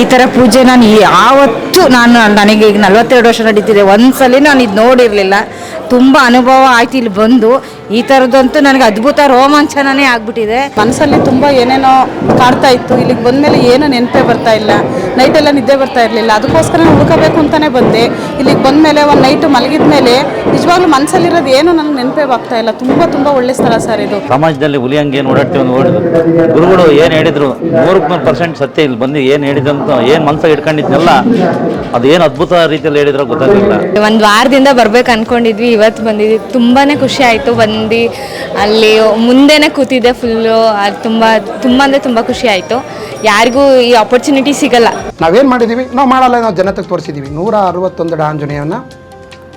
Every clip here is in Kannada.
ಈ ಥರ ಪೂಜೆ ನಾನು ಯಾವತ್ತೂ ನಾನು ನನಗೆ ಈಗ ನಲವತ್ತೆರಡು ವರ್ಷ ನಡೀತಿದೆ. ಒಂದ್ಸಲಿ ನಾನು ಇದು ನೋಡಿರಲಿಲ್ಲ. ತುಂಬ ಅನುಭವ ಆಯ್ತು ಇಲ್ಲಿ ಬಂದು. ಈ ಥರದ್ದಂತೂ ನನಗೆ ಅದ್ಭುತ ರೋಮಾಂಚನನೇ ಆಗ್ಬಿಟ್ಟಿದೆ. ಮನಸ್ಸಲ್ಲಿ ತುಂಬ ಏನೇನೋ ಕಾಡ್ತಾ ಇತ್ತು. ಇಲ್ಲಿಗೆ ಬಂದಮೇಲೆ ಏನೋ ನೆನಪೇ ಬರ್ತಾ ಇಲ್ಲ. ನೈಟೆಲ್ಲ ನಿದ್ದೆ ಬರ್ತಾ ಇರಲಿಲ್ಲ. ಅದಕ್ಕೋಸ್ಕರ ನಾನು ಅಂತಾನೆ ಅಂತಲೇ ಬಂದೆ. ಇಲ್ಲಿಗೆ ಬಂದಮೇಲೆ ಒಂದು ನೈಟ್ ಮಲಗಿದ ಮೇಲೆ ನಿಜವಾಗ್ಲೂ ಮನಸ್ಸಲ್ಲಿರೋದು ಏನು ನನಗೆ ನೆನಪೇ ಆಗ್ತಾ ಇಲ್ಲ. ತುಂಬ ತುಂಬ ಒಳ್ಳೆ ಸ್ಥಳ ಸರ್ ಇದು. ಸಮಾಜದಲ್ಲಿ ಹುಲಿ ಹಂಗೆ ಏನು ಓಡಾಡ್ತೀವಿ ಅಂತ ಓಡಿದ್ರು ಗುರುಗಳು ಏನು ಹೇಳಿದ್ರು? ನೂರಕ್ಕೆ ನೂರು ಪರ್ಸೆಂಟ್ ಸತ್ಯ ಇಲ್ಲಿ ಬಂದು ಏನು ಹೇಳಿದಂತ ಏನು ಮನಸ್ಸಾಗಿ ಇಟ್ಕೊಂಡಿದ್ನೆಲ್ಲ ಅದು ಏನು ಅದ್ಭುತ ರೀತಿಯಲ್ಲಿ ಹೇಳಿದ್ರೆ ಗೊತ್ತಾಗಲಿಲ್ಲ. ಒಂದು ವಾರದಿಂದ ಬರ್ಬೇಕು ಅನ್ಕೊಂಡಿದ್ವಿ. ಇವತ್ತು ಬಂದಿದ್ವಿ. ತುಂಬಾನೇ ಖುಷಿ ಆಯಿತು. ಬಂದು ಅಲ್ಲಿ ಮುಂದೆನೇ ಕೂತಿದ್ದೆ ಫುಲ್ಲು ಅದು ತುಂಬ ತುಂಬ ಅಂದರೆ ತುಂಬ ಖುಷಿ ಆಯಿತು. ಯಾರಿಗೂ ಈ ಆಪರ್ಚುನಿಟಿ ಸಿಗಲ್ಲ. ನಾವೇನು ಮಾಡಿದ್ದೀವಿ ನಾವು ಮಾಡಲ್ಲ ನಾವು ಜನತೆಗೆ ತೋರಿಸಿದ್ದೀವಿ ನೂರ ಅರವತ್ತೊಂದು ಆಂಜನೇಯವನ್ನು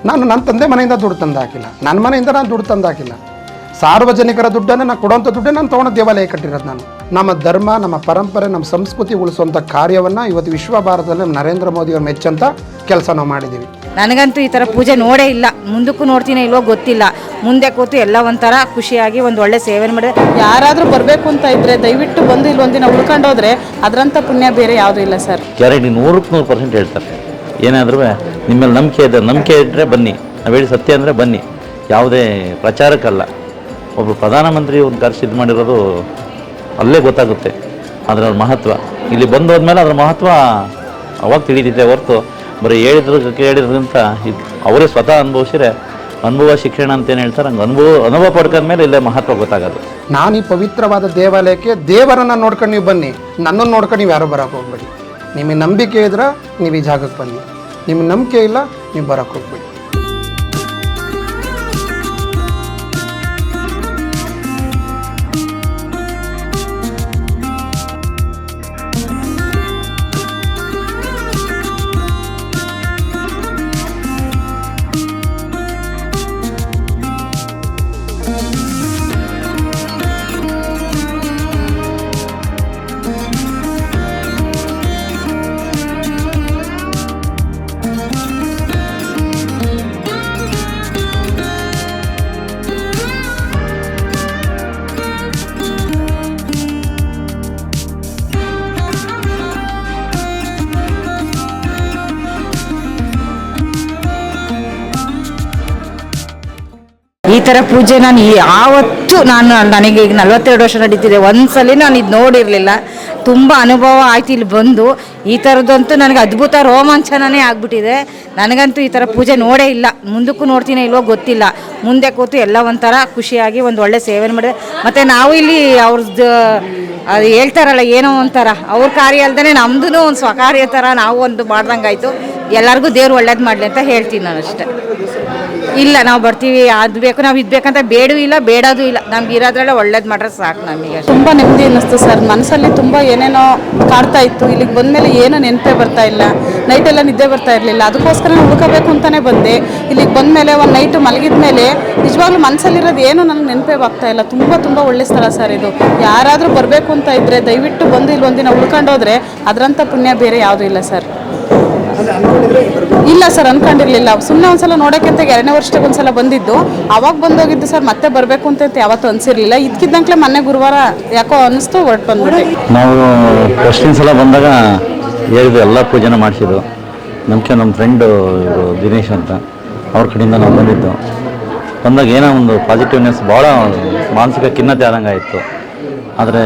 ನಾನು ನನ್ನ ತಂದೆ ಮನೆಯಿಂದ ದುಡ್ಡು ತಂದು ಹಾಕಿಲ್ಲ. ನನ್ನ ಮನೆಯಿಂದ ನಾನು ದುಡ್ಡು ತಂದು ಹಾಕಿಲ್ಲ. ಸಾರ್ವಜನಿಕರ ದುಡ್ಡನ್ನು, ನಾನು ಕೊಡೋಂಥ ದುಡ್ಡೇ ನಾನು ತೊಗೊಂಡು ದೇವಾಲಯ ಕಟ್ಟಿರೋದು ನಾನು. ನಮ್ಮ ಧರ್ಮ, ನಮ್ಮ ಪರಂಪರೆ, ನಮ್ಮ ಸಂಸ್ಕೃತಿ ಉಳಿಸುವಂಥ ಕಾರ್ಯವನ್ನು ಇವತ್ತು ವಿಶ್ವ ಭಾರತದಲ್ಲಿ ನರೇಂದ್ರ ಮೋದಿಯವ್ರ ಮೆಚ್ಚಂತ ಕೆಲಸ ನಾವು ಮಾಡಿದ್ದೀವಿ ನನಗಂತೂ ಈ ಥರ ಪೂಜೆ ನೋಡೇ ಇಲ್ಲ. ಮುಂದಕ್ಕೂ ನೋಡ್ತೀನಿ ಇಲ್ವೋ ಗೊತ್ತಿಲ್ಲ. ಮುಂದೆ ಕೂತು ಎಲ್ಲ ಒಂಥರ ಖುಷಿಯಾಗಿ ಒಂದು ಒಳ್ಳೆ ಸೇವೆ ಮಾಡಿ ಯಾರಾದರೂ ಬರಬೇಕು ಅಂತ ಇದ್ದರೆ ದಯವಿಟ್ಟು ಬಂದು ಇಲ್ಲಿ ಒಂದಿನ ಉಳ್ಕೊಂಡೋದ್ರೆ ಅದರಂಥ ಪುಣ್ಯ ಬೇರೆ ಯಾವುದೂ ಇಲ್ಲ ಸರ್. ಗ್ಯಾರಂಟಿ ನೂರಕ್ಕೆ ನೂರು ಪರ್ಸೆಂಟ್ ಹೇಳ್ತಾರೆ. ಏನಾದರೂ ನಿಮ್ಮಲ್ಲಿ ನಂಬಿಕೆ ಇದೆ ನಂಬಿಕೆ ಇಟ್ಟರೆ ಬನ್ನಿ. ನಾವು ಹೇಳಿ ಸತ್ಯ ಅಂದರೆ ಬನ್ನಿ. ಯಾವುದೇ ಪ್ರಚಾರಕ್ಕಲ್ಲ. ಒಬ್ಬರು ಪ್ರಧಾನಮಂತ್ರಿ ಒಂದು ಕರೆಸಿ ಇದು ಮಾಡಿರೋದು ಅಲ್ಲೇ ಗೊತ್ತಾಗುತ್ತೆ. ಅದರ ಮಹತ್ವ. ಇಲ್ಲಿ ಬಂದು ಹೋದ್ಮೇಲೆ ಅದರ ಮಹತ್ವ ಅವಾಗ ತಿಳಿದಿದೆ ಹೊರತು. ಬರೀ ಹೇಳಿದ್ರು ಕೇಳಿದ್ರಿಂತ ಇದು ಅವರೇ ಸ್ವತಃ ಅನುಭವಿಸಿದ್ರೆ ಅನುಭವ ಶಿಕ್ಷಣ ಅಂತ ಏನು ಹೇಳ್ತಾರೆ, ಹಂಗೆ ಅನುಭವ ಅನುಭವ ಪಡ್ಕೊಂಡ್ಮೇಲೆ ಇಲ್ಲೇ ಮಹತ್ವ ಗೊತ್ತಾಗೋದು. ನಾನು ಈ ಪವಿತ್ರವಾದ ದೇವಾಲಯಕ್ಕೆ ದೇವರನ್ನು ನೋಡ್ಕೊಂಡು ನೀವು ಬನ್ನಿ, ನನ್ನನ್ನು ನೋಡ್ಕೊಂಡು ನೀವು ಯಾರು ಬರೋಕೆ ಹೋಗ್ಬೇಡಿ. ನಿಮಗೆ ನಂಬಿಕೆ ಇದ್ರೆ ನೀವು ಈ ಜಾಗಕ್ಕೆ ಬನ್ನಿ ನಿಮ್ಮ ನಂಬಿಕೆ ಇಲ್ಲ, ನೀವು ಬರೋಕೆ ಹೋಗ್ಬೇಡಿ. ಥರ ಪೂಜೆ ನಾನು ಯಾವತ್ತು ನಾನು ನನಗೆ ಈಗ ನಲವತ್ತೆರಡು ವರ್ಷ ನಡೀತಿದೆ. ಒಂದ್ಸಲಿ ನಾನು ಇದು ನೋಡಿರಲಿಲ್ಲ. ತುಂಬ ಅನುಭವ ಆಯ್ತು ಇಲ್ಲಿ ಬಂದು. ಈ ಥರದ್ದಂತೂ ನನಗೆ ಅದ್ಭುತ ರೋಮಾಂಚನನೇ ಆಗ್ಬಿಟ್ಟಿದೆ. ನನಗಂತೂ ಈ ಥರ ಪೂಜೆ ನೋಡೇ ಇಲ್ಲ. ಮುಂದಕ್ಕೂ ನೋಡ್ತೀನಿ ಇಲ್ವೋ ಗೊತ್ತಿಲ್ಲ. ಮುಂದೆ ಕೂತು ಎಲ್ಲ ಒಂಥರ ಖುಷಿಯಾಗಿ ಒಂದು ಒಳ್ಳೆ ಸೇವೆ ಮಾಡಿದೆ. ಮತ್ತು ನಾವು ಇಲ್ಲಿ ಅವ್ರದ್ದು ಅದು ಹೇಳ್ತಾರಲ್ಲ ಏನೋ ಒಂಥರ. ಅವ್ರ ಕಾರ್ಯ ಅಲ್ದೇ ನಮ್ದು ಒಂದು ಸ್ವಕಾರ್ಯ ಥರ ನಾವು ಒಂದು ಮಾಡ್ದಂಗಾಯ್ತು. ಎಲ್ಲರಿಗೂ ದೇವ್ರು ಒಳ್ಳೇದು ಮಾಡಲಿ ಅಂತ ಹೇಳ್ತೀನಿ ನಾನು ಅಷ್ಟೇ ಇಲ್ಲ, ನಾವು ಬರ್ತೀವಿ, ಅದು ಬೇಕು, ನಾವು ಇದು ಬೇಕಂತ ಬೇಡೂ ಇಲ್ಲ, ಬೇಡೋದು ಇಲ್ಲ. ನಮ್ಗೆ ಇರೋದ್ರಲ್ಲೇ ಒಳ್ಳೇದು ಮಾಡ್ರೆ ಸಾಕು ನಮಗೆ ತುಂಬ ನೆಮ್ಮದಿ ಅನ್ನಿಸ್ತು ಸರ್. ಮನಸ್ಸಲ್ಲಿ ತುಂಬ ಏನೇನೋ ಕಾಡ್ತಾ ಇತ್ತು. ಇಲ್ಲಿಗೆ ಬಂದಮೇಲೆ ಏನೋ ನೆನಪೇ ಬರ್ತಾ ಇಲ್ಲ. ನೈಟೆಲ್ಲ ನಿದ್ದೆ ಬರ್ತಾ ಇರಲಿಲ್ಲ. ಅದಕ್ಕೋಸ್ಕರ ಉಳ್ಕೋಬೇಕು ಅಂತಲೇ ಬಂದೆ. ಇಲ್ಲಿಗೆ ಬಂದಮೇಲೆ ಒಂದು ನೈಟು ಮಲಗಿದ ಮೇಲೆ ನಿಜವಾಗ್ಲೂ ಮನಸ್ಸಲ್ಲಿರೋದು ಏನೂ ನನಗೆ ನೆನಪೇ ಆಗ್ತಾ ಇಲ್ಲ. ತುಂಬ ತುಂಬ ಒಳ್ಳೆ ಸ್ಥಳ ಸರ್ ಇದು. ಯಾರಾದರೂ ಬರಬೇಕು ಅಂತ ಇದ್ದರೆ ದಯವಿಟ್ಟು ಬಂದು ಇಲ್ಲಿ ಒಂದಿನ ಉಳ್ಕೊಂಡೋದ್ರೆ ಅದರಂಥ ಪುಣ್ಯ ಬೇರೆ ಯಾವುದೂ ಇಲ್ಲ ಸರ್. ಇಲ್ಲ ಸರ್, ಅನ್ಕೊಂಡಿರ್ಲಿಲ್ಲ. ಸುಮ್ಮನೆ ಒಂದ್ಸಲ ನೋಡಕ್ಕೆ ಅಂತ ಎರಡನೇ ವರ್ಷಕ್ಕೆ ಒಂದ್ಸಲ ಬಂದಿದ್ದು. ಅವಾಗ ಬಂದೋಗಿದ್ದು ಸರ್, ಮತ್ತೆ ಬರಬೇಕು ಅಂತ ಯಾವತ್ತು ಅನ್ಸಿರ್ಲಿಲ್ಲ. ಇದಕ್ಕಿದ್ದಂಕ್ಲೆ ಮೊನ್ನೆ ಗುರುವಾರ ಯಾಕೋ ಅನಿಸ್ತು ಹೊರಟು ಬಂದ್ಬಿಟ್ಟೆ ನಾವು ಫಸ್ಟಿನ ಸಲ ಬಂದಾಗ ಹೇಳಿದ್ವಿ, ಎಲ್ಲ ಪೂಜೆನ ಮಾಡಿಸಿದ್ದು ನಮಗೆ ನಮ್ಮ ಫ್ರೆಂಡು ದಿನೇಶ್ ಅಂತ, ಅವ್ರ ಕಡೆಯಿಂದ ನಾವು ಬಂದಿದ್ದು. ಬಂದಾಗ ಏನೋ ಒಂದು ಪಾಸಿಟಿವ್ನೆಸ್ ಭಾಳ ಮಾನಸಿಕ ಖಿನ್ನತೆ ಆದಂಗೆ ಆಯಿತು. ಆದರೆ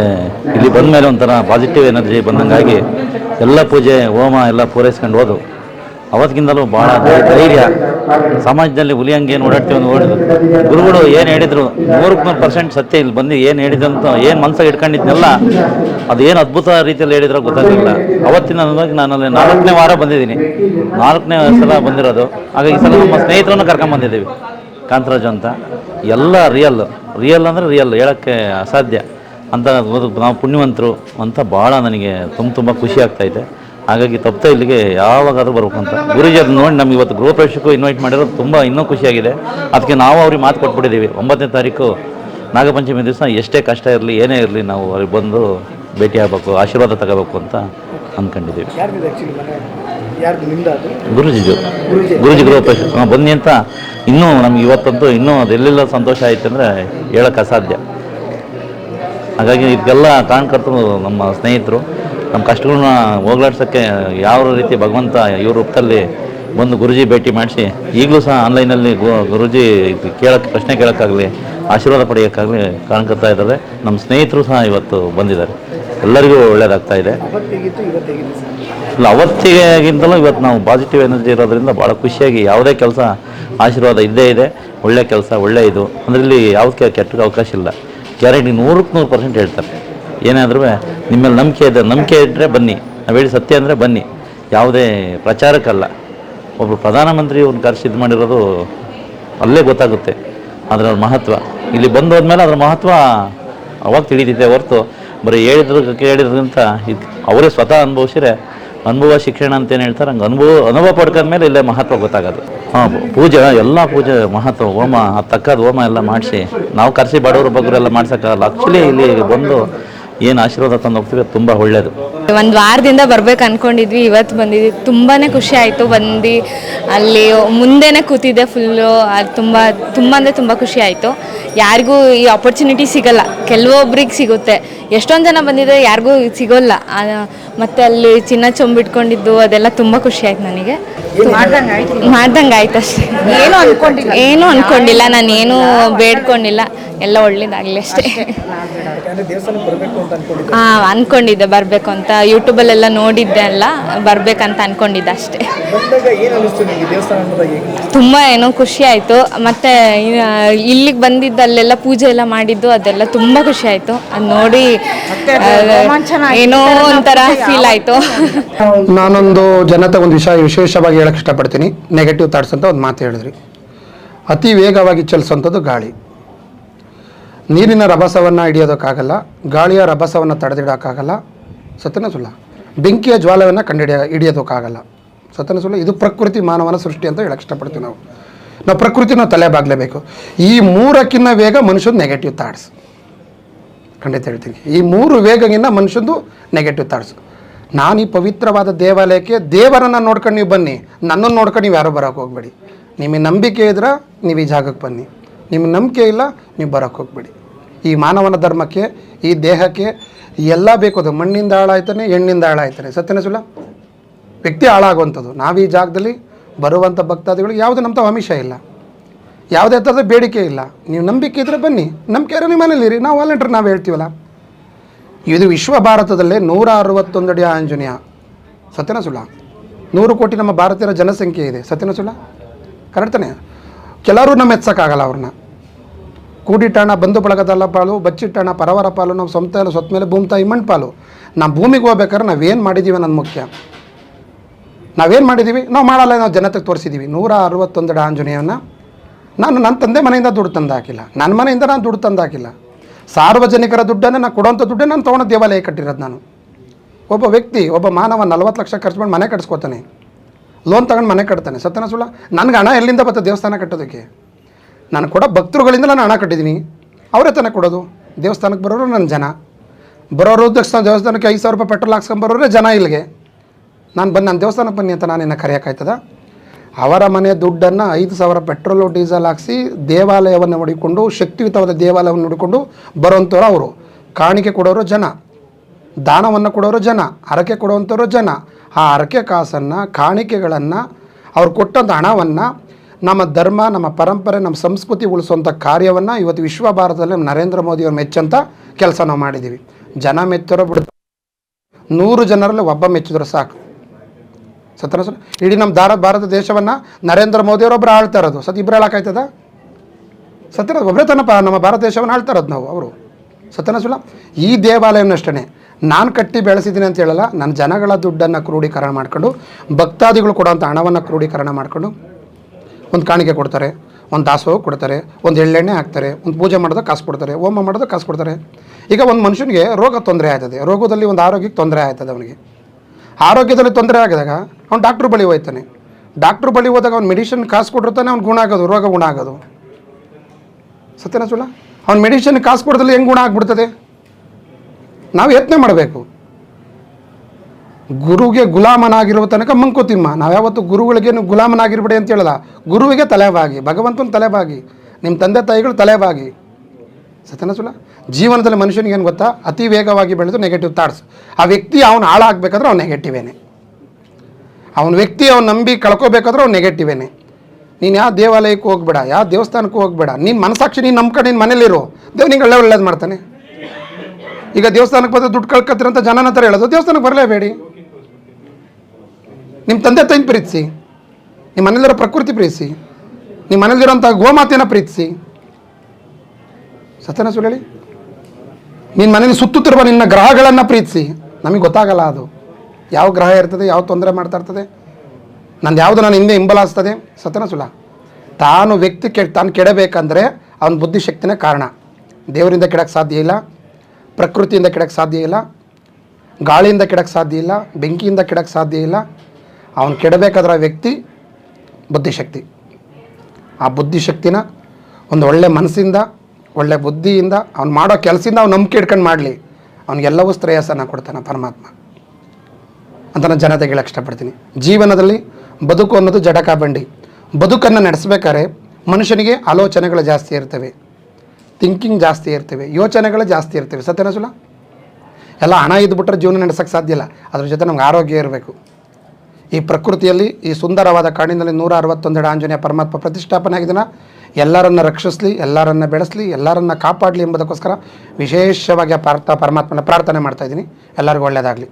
ಇಲ್ಲಿ ಬಂದ ಮೇಲೆ ಒಂಥರ ಪಾಸಿಟಿವ್ ಎನರ್ಜಿ ಬಂದಂಗಾಗಿ ಎಲ್ಲ ಪೂಜೆ, ಹೋಮ ಎಲ್ಲ ಪೂರೈಸ್ಕೊಂಡು ಹೋದು ಅವತ್ತಿಗಿಂತಲೂ ಭಾಳ ಧೈರ್ಯ ಸಮಾಜದಲ್ಲಿ ಹುಲಿ ಹಂಗೆ ಏನು ಓಡಾಡ್ತೀವಿ ಅಂತ ಓಡಿದ್ರು. ಗುರುಗಳು ಏನು ಹೇಳಿದ್ರು? ನೂರಕ್ಕೆ ನೂರು ಪರ್ಸೆಂಟ್ ಸತ್ಯ ಇಲ್ಲಿ ಬಂದು ಏನು ಹೇಳಿದಂತ ಏನು ಮನಸ್ಸಾಗಿ ಇಟ್ಕೊಂಡಿದ್ನೆಲ್ಲ ಅದು ಏನು ಅದ್ಭುತ ರೀತಿಯಲ್ಲಿ ಹೇಳಿದ್ರೆ ಗೊತ್ತಾಗಲಿಲ್ಲ. ಅವತ್ತಿನ ನಾನು ನಾಲ್ಕನೇ ವಾರ ಬಂದಿದ್ದೀನಿ. ನಾಲ್ಕನೇ ಸಲ ಬಂದಿರೋದು. ಹಾಗಾಗಿ ಈ ಸಲ ನಮ್ಮ ಸ್ನೇಹಿತರನ್ನು ಕರ್ಕೊಂಬಂದಿದ್ದೀವಿ ಕಾಂತರಾಜು ಅಂತ. ಎಲ್ಲ ರಿಯಲ್ ರಿಯಲ್ ಅಂದರೆ ರಿಯಲ್ ಹೇಳೋಕ್ಕೆ ಅಸಾಧ್ಯ. ಅಂತ ನಾವು ಪುಣ್ಯವಂತರು ಅಂತ ಭಾಳ ನನಗೆ ತುಂಬ ತುಂಬ ಖುಷಿ ಆಗ್ತೈತೆ ಹಾಗಾಗಿ ತಪ್ಪದೆ ಇಲ್ಲಿಗೆ ಯಾವಾಗಾದರೂ ಬರ್ಬೇಕು ಅಂತ. ಗುರುಜಿ ಅದು ನೋಡಿ ನಮ್ಗೆ ಇವತ್ತು ಗೃಹ ಪ್ರವೇಶಕ್ಕೂ ಇನ್ವೈಟ್ ಮಾಡಿರೋದು ತುಂಬ ಇನ್ನೂ ಖುಷಿಯಾಗಿದೆ. ಅದಕ್ಕೆ ನಾವು ಅವ್ರಿಗೆ ಮಾತು ಕೊಟ್ಬಿಟ್ಟಿದ್ದೀವಿ. ಒಂಬತ್ತನೇ ತಾರೀಕು ನಾಗಪಂಚಮಿ ದಿವಸ ಎಷ್ಟೇ ಕಷ್ಟ ಇರಲಿ ಏನೇ ಇರಲಿ ನಾವು ಅವ್ರಿಗೆ ಬಂದು ಭೇಟಿ ಆಗಬೇಕು ಆಶೀರ್ವಾದ ತಗೋಬೇಕು ಅಂತ ಅಂದ್ಕೊಂಡಿದ್ದೀವಿ ಗುರುಜಿದು. ಗುರುಜಿ. ಗೃಹ ಪ್ರವೇಶ ಹಾಂ ಬನ್ನಿ ಅಂತ. ಇನ್ನೂ ನಮ್ಗೆ ಇವತ್ತಂತೂ ಇನ್ನೂ ಅದೆಲ್ಲೆಲ್ಲ ಸಂತೋಷ ಆಯ್ತು ಅಂದರೆ ಹೇಳೋಕ್ಕೆ ಅಸಾಧ್ಯ. ಹಾಗಾಗಿ ಇದಕ್ಕೆಲ್ಲ ಕಾರಣಕರ್ತರು ನಮ್ಮ ಸ್ನೇಹಿತರು. ನಮ್ಮ ಕಷ್ಟಗಳನ್ನ ಹೋಗ್ಲಾಡ್ಸೋಕ್ಕೆ ಯಾವ ರೀತಿ ಭಗವಂತ ಇವ್ರ ರೂಪದಲ್ಲಿ ಬಂದು ಗುರುಜಿ ಭೇಟಿ ಮಾಡಿಸಿ, ಈಗಲೂ ಸಹ ಆನ್ಲೈನಲ್ಲಿ ಗುರುಜಿ ಕೇಳೋಕ್ಕೆ ಪ್ರಶ್ನೆ ಕೇಳೋಕ್ಕಾಗಲಿ, ಆಶೀರ್ವಾದ ಪಡೆಯೋಕ್ಕಾಗಲಿ ಕಾಣ್ಕೊತಾ ಇದ್ದಾರೆ. ನಮ್ಮ ಸ್ನೇಹಿತರು ಸಹ ಇವತ್ತು ಬಂದಿದ್ದಾರೆ. ಎಲ್ಲರಿಗೂ ಒಳ್ಳೆಯದಾಗ್ತಾ ಇದೆ. ಇಲ್ಲ, ಅವತ್ತಿಗೆಗಿಂತಲೂ ಇವತ್ತು ನಾವು ಪಾಸಿಟಿವ್ ಎನರ್ಜಿ ಇರೋದ್ರಿಂದ ಭಾಳ ಖುಷಿಯಾಗಿ ಯಾವುದೇ ಕೆಲಸ ಆಶೀರ್ವಾದ ಇದ್ದೇ ಇದೆ. ಒಳ್ಳೆ ಕೆಲಸ, ಒಳ್ಳೆ ಇದು. ಅದರಲ್ಲಿ ಯಾವುದಕ್ಕೆ ಕೆಟ್ಟಕ್ಕೆ ಅವಕಾಶ ಇಲ್ಲ. ಗ್ಯಾರಂಟಿ ನೂರಕ್ಕೆ ನೂರು ಪರ್ಸೆಂಟ್ ಹೇಳ್ತಾರೆ. ಏನಾದರೂ ನಿಮ್ಮಲ್ಲಿ ನಂಬಿಕೆ ಇದೆ, ನಂಬಿಕೆ ಇಟ್ಟರೆ ಬನ್ನಿ. ನಾವು ಹೇಳಿ ಸತ್ಯ ಅಂದರೆ ಬನ್ನಿ. ಯಾವುದೇ ಪ್ರಚಾರಕ್ಕಲ್ಲ. ಒಬ್ಬರು ಪ್ರಧಾನಮಂತ್ರಿ ಅವ್ರನ್ನ ಕರೆಸಿ ಇದು ಮಾಡಿರೋದು ಅಲ್ಲೇ ಗೊತ್ತಾಗುತ್ತೆ. ಅದರ ಮಹತ್ವ. ಇಲ್ಲಿ ಬಂದು ಹೋದ್ಮೇಲೆ ಅದರ ಮಹತ್ವ ಅವಾಗ ತಿಳಿದಿದೆ ಹೊರತು. ಬರೀ ಹೇಳಿದ್ರು ಕೇಳಿದ್ರಿಗಿಂತ ಇದು ಅವರೇ ಸ್ವತಃ ಅನುಭವಿಸಿದ್ರೆ ಅನುಭವ ಶಿಕ್ಷಣ ಅಂತ ಏನು ಹೇಳ್ತಾರೆ, ಹಂಗೆ ಅನುಭವ ಅನುಭವ ಪಡ್ಕೊಂಡ್ಮೇಲೆ ಇಲ್ಲೇ ಮಹತ್ವ ಗೊತ್ತಾಗೋದು. ಹಾಂ, ಪೂಜೆ, ಎಲ್ಲ ಪೂಜೆ ಮಹತ್ವ, ಹೋಮ ತಕ್ಕದ ಹೋಮ ಎಲ್ಲ ಮಾಡಿಸಿ, ನಾವು ಕರೆಸಿ ಬಡವರು ಬಗ್ಗರೆಲ್ಲ ಮಾಡ್ಸೋಕ್ಕಾಗಲ್ಲ. ಆ್ಯಕ್ಚುಲಿ ಇಲ್ಲಿ ಬಂದು ಏನು ಆಶೀರ್ವಾದ ತಂದು ಹೋಗ್ತೀವಿ ಅದು ತುಂಬ ಒಳ್ಳೆಯದು ಒಂದು ವಾರದಿಂದ ಬರ್ಬೇಕು ಅನ್ಕೊಂಡಿದ್ವಿ ಇವತ್ತು ಬಂದಿದ್ವಿ. ತುಂಬಾ ಖುಷಿ ಆಯಿತು. ಬಂದು ಅಲ್ಲಿ ಮುಂದೆನೇ ಕೂತಿದ್ದೆ ಫುಲ್ಲು ಅದು ತುಂಬ ತುಂಬ ಅಂದರೆ ತುಂಬ ಖುಷಿ ಆಯಿತು. ಯಾರಿಗೂ ಈ ಆಪರ್ಚುನಿಟಿ ಸಿಗಲ್ಲ. ಕೆಲವೊಬ್ರಿಗೆ ಸಿಗುತ್ತೆ. ಎಷ್ಟೊಂದು ಜನ ಬಂದಿದ್ರೆ ಯಾರಿಗೂ ಸಿಗೋಲ್ಲ. ಆ, ಮತ್ತೆ ಅಲ್ಲಿ ಚಿನ್ನ ಚೊಂಬಿಟ್ಕೊಂಡಿದ್ದು ಅದೆಲ್ಲ ತುಂಬ ಖುಷಿ ಆಯ್ತು ನನಗೆ. ಮಾಡ್ದಂಗೆ ಆಯ್ತು? ಅಷ್ಟೇ. ಏನು ಅನ್ಕೊಂಡಿಲ್ಲ? ಏನು ಅನ್ಕೊಂಡಿಲ್ಲ. ನಾನು ಏನು ಬೇಡ್ಕೊಂಡಿಲ್ಲ. ಎಲ್ಲ ಒಳ್ಳೇದಾಗಲಿ ಅಷ್ಟೇ. ಹಾಂ ಅನ್ಕೊಂಡಿದ್ದೆ. ಬರಬೇಕು ಅಂತ. ಯೂಟ್ಯೂಬಲ್ಲೆಲ್ಲ ನೋಡಿದ್ದೆ ಅಲ್ಲ ಬರ್ಬೇಕಂತ ಅನ್ಕೊಂಡಿದ್ದೆ ಅಷ್ಟೇ. ತುಂಬ ಏನೋ ಖುಷಿ ಆಯ್ತು. ಮತ್ತೆ ಇಲ್ಲಿಗೆ ಬಂದಿದ್ದು ಅಲ್ಲೆಲ್ಲ ಪೂಜೆ ಎಲ್ಲ ಮಾಡಿದ್ದು ಅದೆಲ್ಲ ತುಂಬ ಖುಷಿ ಆಯಿತು. ಅದು ನೋಡಿ ಏನೋ ಒಂಥರ ಫೀಲ್ ಆಯಿತು. ನಾನೊಂದು ಜನತೆ ಒಂದು ವಿಷಯ ವಿಶೇಷವಾಗಿ ಹೇಳಕ್ಕೆ ಇಷ್ಟಪಡ್ತೀನಿ. ನೆಗೆಟಿವ್ ಥಾಟ್ಸ್ ಅಂತ ಒಂದು ಮಾತು ಹೇಳಿದ್ರಿ. ಅತಿ ವೇಗವಾಗಿ ಚಲಿಸುವಂಥದ್ದು ಗಾಳಿ. ನೀರಿನ ರಭಸವನ್ನು ಹಿಡಿಯೋದಕ್ಕಾಗಲ್ಲ, ಗಾಳಿಯ ರಭಸವನ್ನು ತಡೆದಿಡೋಕ್ಕಾಗಲ್ಲ, ಸತ್ಯನ ಸುಳ್ಳ. ಬೆಂಕಿಯ ಜ್ವಾಲವನ್ನು ಕಂಡುಹಿಡಿಯ, ಹಿಡಿಯೋದಕ್ಕಾಗಲ್ಲ. ಸತ್ಯನ ಸುಳ್ಳ, ಇದು ಪ್ರಕೃತಿ ಮಾನವನ ಸೃಷ್ಟಿ ಅಂತ ಹೇಳಕ್ಕೆ ಇಷ್ಟಪಡ್ತೀವಿ ನಾವು. ನಾವು ಪ್ರಕೃತಿನ ತಲೆ ಬಾಗಲೇಬೇಕು. ಈ ಮೂರಕ್ಕಿನ್ನ ವೇಗ ಮನುಷ್ಯನ ನೆಗೆಟಿವ್ ಥಾಟ್ಸ್ ಖಂಡಿತ ಹೇಳ್ತೀನಿ. ಈ ಮೂರು ವೇಗಗಿನ್ನ ಮನುಷ್ಯಂದು ನೆಗೆಟಿವ್ ಥಾಟ್ಸ್ ನಾನು ಈ ಪವಿತ್ರವಾದ ದೇವಾಲಯಕ್ಕೆ ದೇವರನ್ನು ನೋಡ್ಕೊಂಡು ನೀವು ಬನ್ನಿ. ನನ್ನನ್ನು ನೋಡ್ಕೊಂಡು ನೀವು ಯಾರೋ ಬರೋಕ್ಕೆ ಹೋಗಬೇಡಿ. ನಿಮಗೆ ನಂಬಿಕೆ ಇದ್ರೆ ನೀವು ಈ ಜಾಗಕ್ಕೆ ಬನ್ನಿ. ನಿಮಗೆ ನಂಬಿಕೆ ಇಲ್ಲ, ನೀವು ಬರೋಕ್ಕೆ ಹೋಗ್ಬೇಡಿ. ಈ ಮಾನವನ ಧರ್ಮಕ್ಕೆ, ಈ ದೇಹಕ್ಕೆ ಎಲ್ಲ ಬೇಕು ಅದು ಮಣ್ಣಿಂದ ಹಾಳಾಯ್ತಾನೆ, ಹೆಣ್ಣಿಂದ ಹಾಳಾಯ್ತಾನೆ. ಸತ್ಯನ ಸುಳ್ಳ? ವ್ಯಕ್ತಿ ಹಾಳಾಗುವಂಥದ್ದು. ನಾವು ಈ ಜಾಗದಲ್ಲಿ ಬರುವಂಥ ಭಕ್ತಾದಿಗಳಿಗೆ ಯಾವುದೇ ನಮ್ಮ ಆಮಿಷ ಇಲ್ಲ. ಯಾವುದೇ ಥರದ ಬೇಡಿಕೆ ಇಲ್ಲ. ನೀವು ನಂಬಿಕೆ ಇದ್ದರೆ ಬನ್ನಿ. ನಂಬಿಕೆ ಇರೋ ನಿಮ್ಮ ಮನೇಲಿರಿ ನಾವು ವಾಲಂಟ್ರ್ ನಾವು ಹೇಳ್ತೀವಲ್ಲ. ಇದು ವಿಶ್ವ ಭಾರತದಲ್ಲೇ ನೂರ ಅರವತ್ತೊಂದು ಅಡಿ ಆಂಜನೇಯ. ಸತ್ಯನ ಸುಳ್ಳ? ನೂರು ಕೋಟಿ ನಮ್ಮ ಭಾರತೀಯರ ಜನಸಂಖ್ಯೆ ಇದೆ. ಸತ್ಯನ ಸುಳ್ಳ? ಕರೆಕ್ಟ್ ತಾನೆ? ಕೆಲವರು ನಮ್ಮ ಎತ್ಸಕ್ಕಾಗಲ್ಲ ಅವ್ರನ್ನ. ಕೂಡಿಟ್ಟಣ, ಬಂಧು ಬಳಗದಲ್ಲ ಪಾಲು, ಬಚ್ಚಿಟ್ಟಣ, ಪರವರ ಪಾಲು, ನಾವು ಸ್ವಂತ ಎಲ್ಲ ಸೊತ್ತ ಮೇಲೆ ಭೂಮಿ ತಾಯಿ ಮಣ್ಣು ಪಾಲು. ನಾವು ಭೂಮಿಗೆ ಹೋಗ್ಬೇಕಾದ್ರೆ ನಾವೇನು ಮಾಡಿದ್ದೀವಿ ಅನ್ನೋದು ಮುಖ್ಯ. ನಾವೇನು ಮಾಡಿದ್ದೀವಿ ನಾವು ಮಾಡಲ್ಲ, ನಾವು ಜನತೆಗೆ ತೋರಿಸಿದ್ದೀವಿ ನೂರ ಅರವತ್ತೊಂದು ಅಡಿ ಆಂಜನೇಯವನ್ನು ನಾನು ನನ್ನ ತಂದೆ ಮನೆಯಿಂದ ದುಡ್ಡು ತಂದು ಹಾಕಿಲ್ಲ ನನ್ನ ಮನೆಯಿಂದ ನಾನು ದುಡ್ಡು ತಂದು ಹಾಕಿಲ್ಲ ಸಾರ್ವಜನಿಕರ ದುಡ್ಡನ್ನು ನಾನು ಕೊಡೋಂಥ ದುಡ್ಡೇ ನಾನು ತೊಗೊಂಡು ದೇವಾಲಯ ಕಟ್ಟಿರೋದು ನಾನು. ಒಬ್ಬ ವ್ಯಕ್ತಿ, ಒಬ್ಬ ಮಾನವ ನಲ್ವತ್ತು ಲಕ್ಷ ಖರ್ಚು ಮಾಡಿ ಮನೆ ಕಟ್ಸ್ಕೊತಾನೆ. ಲೋನ್ ತಗೊಂಡು ಮನೆ ಕಟ್ತಾನೆ. ಸತ್ಯನ ಸುಳ್ಳ, ನನಗೆ ಹಣ ಎಲ್ಲಿಂದ ಬರ್ತದೆ ದೇವಸ್ಥಾನ ಕಟ್ಟೋದಕ್ಕೆ? ನಾನು ಕೊಡೋ ಭಕ್ತರುಗಳಿಂದ ನಾನು ಹಣ ಕಟ್ಟಿದ್ದೀನಿ. ಅವರೇ ತಾನೇ ಕೊಡೋದು. ದೇವಸ್ಥಾನಕ್ಕೆ ಬರೋರು ನನ್ನ ಜನ. ಬರೋರು ದೇವಸ್ಥಾನ ದೇವಸ್ಥಾನಕ್ಕೆ ಐದು ಸಾವಿರ ರೂಪಾಯಿ ಪೆಟ್ರೋಲ್ ಹಾಕ್ಸ್ಕೊಂಬರೋರೇ ಜನ ಇಲ್ಲಿಗೆ. ನಾನು ಬಂದು ನನ್ನ ದೇವಸ್ಥಾನಕ್ಕೆ ಬನ್ನಿ ಅಂತ ನಾನು ಇನ್ನು ಕರೆಯೋಕ್ಕಾಯ್ತದ ಅವರ ಮನೆ ದುಡ್ಡನ್ನು ಐದು ಸಾವಿರ ಪೆಟ್ರೋಲು ಡೀಸೆಲ್ ಹಾಕ್ಸಿ ದೇವಾಲಯವನ್ನು ಹೊಡಿಕೊಂಡು ಶಕ್ತಿಯುತವಾದ ದೇವಾಲಯವನ್ನು ನೋಡಿಕೊಂಡು ಬರೋಂಥವ್ರು ಅವರು. ಕಾಣಿಕೆ ಕೊಡೋರು ಜನ. ದಾನವನ್ನು ಕೊಡೋರು ಜನ. ಹರಕೆ ಕೊಡುವಂಥವ್ರು ಜನ. ಆ ಹರಕೆ ಕಾಸನ್ನು, ಕಾಣಿಕೆಗಳನ್ನು, ಅವ್ರು ಕೊಟ್ಟಂಥ ಹಣವನ್ನು, ನಮ್ಮ ಧರ್ಮ, ನಮ್ಮ ಪರಂಪರೆ, ನಮ್ಮ ಸಂಸ್ಕೃತಿ ಉಳಿಸುವಂಥ ಕಾರ್ಯವನ್ನು ಇವತ್ತು ವಿಶ್ವ ಭಾರತದಲ್ಲಿ ನರೇಂದ್ರ ಮೋದಿಯವ್ರು ಮೆಚ್ಚಂಥ ಕೆಲಸ ನಾವು ಮಾಡಿದ್ದೀವಿ ಜನ ಮೆಚ್ಚರೋ ಬಿಡ ನೂರು ಜನರಲ್ಲಿ ಒಬ್ಬ ಮೆಚ್ಚಿದ್ರು ಸಾಕು. ಸತ್ಯನ ಸರ್, ಇಡೀ ನಮ್ಮ ದಾರ, ಭಾರತ ದೇಶವನ್ನು ನರೇಂದ್ರ ಮೋದಿಯವರೊಬ್ಬರು ಆಳ್ತಾ ಇರೋದು. ಸತ್ ಇಬ್ಬರು ಹೇಳಕ್ಕಾಯ್ತದ? ಸತ್ಯನ ಒಬ್ಬರೇ ತನಪ ನಮ್ಮ ಭಾರತ ದೇಶವನ್ನು ಆಳ್ತಾ ಇರೋದು ನಾವು, ಅವರು. ಸತ್ಯನ ಸುಲ ಈ ದೇವಾಲಯವನ್ನು ಅಷ್ಟೇ ನಾನು ಕಟ್ಟಿ ಬೆಳೆಸಿದ್ದೀನಿ ಅಂತ ಹೇಳಲ್ಲ, ನನ್ನ ಜನಗಳ ದುಡ್ಡನ್ನು ಕ್ರೋಢೀಕರಣ ಮಾಡ್ಕೊಂಡು, ಭಕ್ತಾದಿಗಳು ಕೊಡೋಂಥ ಹಣವನ್ನು ಕ್ರೋಢೀಕರಣ ಮಾಡ್ಕೊಂಡು ಒಂದು ಕಾಣಿಕೆ ಕೊಡ್ತಾರೆ, ಒಂದು ದಾಸೋಹ ಕೊಡ್ತಾರೆ, ಒಂದು ಎಳ್ಳೆಣ್ಣೆ ಹಾಕ್ತಾರೆ, ಒಂದು ಪೂಜೆ ಮಾಡೋದಕ್ಕೆ ಕಾಸು ಕೊಡ್ತಾರೆ, ಹೋಮ ಮಾಡೋದಕ್ಕೆ ಕಾಸು ಕೊಡ್ತಾರೆ. ಈಗ ಒಂದು ಮನುಷ್ಯನಿಗೆ ರೋಗ ತೊಂದರೆ ಆಯ್ತದೆ, ರೋಗದಲ್ಲಿ ಒಂದು ಆರೋಗ್ಯಕ್ಕೆ ತೊಂದರೆ ಆಯ್ತದೆ ಅವನಿಗೆ. ಆರೋಗ್ಯದಲ್ಲಿ ತೊಂದರೆ ಆಗಿದಾಗ ಅವ್ನು ಡಾಕ್ಟ್ರ್ ಬಳಿ ಹೋಯ್ತಾನೆ ಡಾಕ್ಟ್ರ್ ಬಳಿ ಹೋದಾಗ ಅವ್ನು ಮೆಡಿಷನ್ ಕಾಸು ಕೊಟ್ಟಿರ್ತಾನೆ ಅವ್ನು ಗುಣ ಆಗೋದು, ರೋಗ ಗುಣ ಆಗೋದು. ಸತ್ಯನ ಚೂಳ ಅವ್ನು ಮೆಡಿಷನ್ ಕಾಸು ಕೊಡೋದ್ರಲ್ಲಿ ಹೆಂಗೆ ಗುಣ ಆಗ್ಬಿಡ್ತದೆ? ನಾವು ಯತ್ನ ಮಾಡಬೇಕು. ಗುರುಗೆ ಗುಲಾಮನಾಗಿರುವ ತನಕ ಮಂಕುತಿಮ್ಮ ನಾವ್ಯಾವತ್ತು ಗುರುಗಳಿಗೆ ನೀವು ಗುಲಾಮನಾಗಿರ್ಬೇಡಿ ಅಂತ ಹೇಳಲ್ಲ. ಗುರುವಿಗೆ ತಲೆಬಾಗಿ, ಭಗವಂತನ ತಲೆಬಾಗಿ ನಿಮ್ಮ ತಂದೆ ತಾಯಿಗಳು ತಲೆಬಾಗಿ. ಸತ್ಯನ ಸುಲ ಜೀವನದಲ್ಲಿ ಮನುಷ್ಯನಿಗೆ ಏನು ಗೊತ್ತಾ? ಅತಿ ವೇಗವಾಗಿ ಬೆಳೆದು ನೆಗೆಟಿವ್ ಥಾಟ್ಸ್ ಆ ವ್ಯಕ್ತಿ ಅವನು ಹಾಳಾಗಬೇಕಾದ್ರೆ ಅವ್ನು ನೆಗೆಟಿವೇನೆ ಅವನ ವ್ಯಕ್ತಿ ಅವ್ನು ನಂಬಿ ಕಳ್ಕೋಬೇಕಾದ್ರೆ ಅವ್ನು ನೆಗೆಟಿವೇನೆ ನೀನು ಯಾವ ದೇವಾಲಯಕ್ಕೆ ಹೋಗ್ಬೇಡ, ಯಾವ ದೇವಸ್ಥಾನಕ್ಕೂ ಹೋಗ್ಬೇಡ. ನಿನ್ನ ಮನಸಾಕ್ಷಿ ನೀನು ನಂಬ್ಕೊಂಡು ನಿನ್ನ ಮನೇಲಿರು. ದೇವ್ ನಿಂಗೆ ಒಳ್ಳೆ ಒಳ್ಳೇದು ಮಾಡ್ತಾನೆ. ಈಗ ದೇವಸ್ಥಾನಕ್ಕೆ ಬಂದು ದುಡ್ಡು ಕಳ್ಕೊತೀರಂತ ಜನನ ಹತ್ರ ಹೇಳೋದು. ದೇವಸ್ಥಾನಕ್ಕೆ ಬರಲೇಬೇಡಿ. ನಿಮ್ಮ ತಂದೆ ತಾಯಿನ ಪ್ರೀತಿಸಿ. ನಿಮ್ಮ ಮನೇಲಿರೋ ಪ್ರಕೃತಿ ಪ್ರೀತಿಸಿ. ನಿಮ್ಮ ಮನೇಲಿರೋಂಥ ಗೋಮಾತೆಯನ್ನು ಪ್ರೀತಿಸಿ. ಸತ್ಯನ ಸುಳ್ಳು ಹೇಳಿ ನಿನ್ನ ಮನೇಲಿ ಸುತ್ತುತ್ತಿರುವ ನಿನ್ನ ಗ್ರಹಗಳನ್ನು ಪ್ರೀತಿಸಿ. ನಮಗೆ ಗೊತ್ತಾಗಲ್ಲ ಅದು. ಯಾವ ಗ್ರಹ ಇರ್ತದೆ, ಯಾವ ತೊಂದರೆ ಮಾಡ್ತಾ ಇರ್ತದೆ. ನಂದು ಯಾವುದು ನಾನು ಹಿಂದೆ ಹಿಂಬಲಾಸ್ತದೆ ಸತ್ಯನ ಸುಳ್ಳ. ತಾನು ವ್ಯಕ್ತಿ ಕೆ ತಾನು ಕೆಡಬೇಕಂದ್ರೆ ಅವನ ಬುದ್ಧಿಶಕ್ತಿನೇ ಕಾರಣ. ದೇವರಿಂದ ಕೆಡಕ್ಕೆ ಸಾಧ್ಯ ಇಲ್ಲ. ಪ್ರಕೃತಿಯಿಂದ ಕೆಡಕ್ಕೆ ಸಾಧ್ಯ ಇಲ್ಲ, ಗಾಳಿಯಿಂದ ಕೆಡಕ್ಕೆ ಸಾಧ್ಯ ಇಲ್ಲ, ಬೆಂಕಿಯಿಂದ ಕೆಡಕ್ಕೆ ಸಾಧ್ಯ ಇಲ್ಲ. ಅವನು ಕೆಡಬೇಕಾದ್ರೆ ವ್ಯಕ್ತಿ ಬುದ್ಧಿಶಕ್ತಿ. ಆ ಬುದ್ಧಿಶಕ್ತಿನ ಒಂದು ಒಳ್ಳೆ ಮನಸ್ಸಿಂದ, ಒಳ್ಳೆ ಬುದ್ಧಿಯಿಂದ, ಅವ್ನು ಮಾಡೋ ಕೆಲಸದಿಂದ ಅವ್ನು ನಂಬಿಕೆ ಇಟ್ಕೊಂಡು ಮಾಡಲಿ. ಅವನಿಗೆಲ್ಲವೂ ಶ್ರೇಯಸ್ಸನ್ನು ಕೊಡ್ತಾನೆ ಪರಮಾತ್ಮ. ಅಂತ ನಾನು ಜನತೆಗೆ ಹೇಳಕ್ಕೆ ಇಷ್ಟಪಡ್ತೀನಿ. ಜೀವನದಲ್ಲಿ ಬದುಕು ಅನ್ನೋದು ಜಡಕ ಬಂಡಿ. ಬದುಕನ್ನು ನಡೆಸಬೇಕಾದ್ರೆ ಮನುಷ್ಯನಿಗೆ ಆಲೋಚನೆಗಳು ಜಾಸ್ತಿ ಇರ್ತವೆ. ಥಿಂಕಿಂಗ್ ಜಾಸ್ತಿ ಇರ್ತವೆ, ಯೋಚನೆಗಳು ಜಾಸ್ತಿ ಇರ್ತವೆ, ಸತ್ಯನ ಸುಲ? ಎಲ್ಲ ಹಣ ಇದ್ಬಿಟ್ರೆ ಜೀವನ ನಡೆಸೋಕ್ಕೆ ಸಾಧ್ಯ ಇಲ್ಲ, ಅದ್ರ ಜೊತೆ ನಮ್ಗೆ ಆರೋಗ್ಯ ಇರಬೇಕು. ಈ ಪ್ರಕೃತಿಯಲ್ಲಿ ಈ ಸುಂದರವಾದ ಕಾಡಿನಲ್ಲಿ ನೂರ ಅರವತ್ತೊಂದೆರಡು ಆಂಜನೇಯ ಪರಮಾತ್ಮ ಪ್ರತಿಷ್ಠಾಪನೆ ಆಗಿದನ? ಎಲ್ಲರನ್ನ ರಕ್ಷಿಸಲಿ, ಎಲ್ಲರನ್ನ ಬೆಳೆಸಲಿ, ಎಲ್ಲರನ್ನ ಕಾಪಾಡಲಿ ಎಂಬುದಕ್ಕೋಸ್ಕರ ವಿಶೇಷವಾಗಿ ಆ ಪಾರ್ಥ ಪರಮಾತ್ಮನ ಪ್ರಾರ್ಥನೆ ಮಾಡ್ತಾಯಿದ್ದೀನಿ ಎಲ್ಲರಿಗೂ ಒಳ್ಳೆಯದಾಗಲಿ.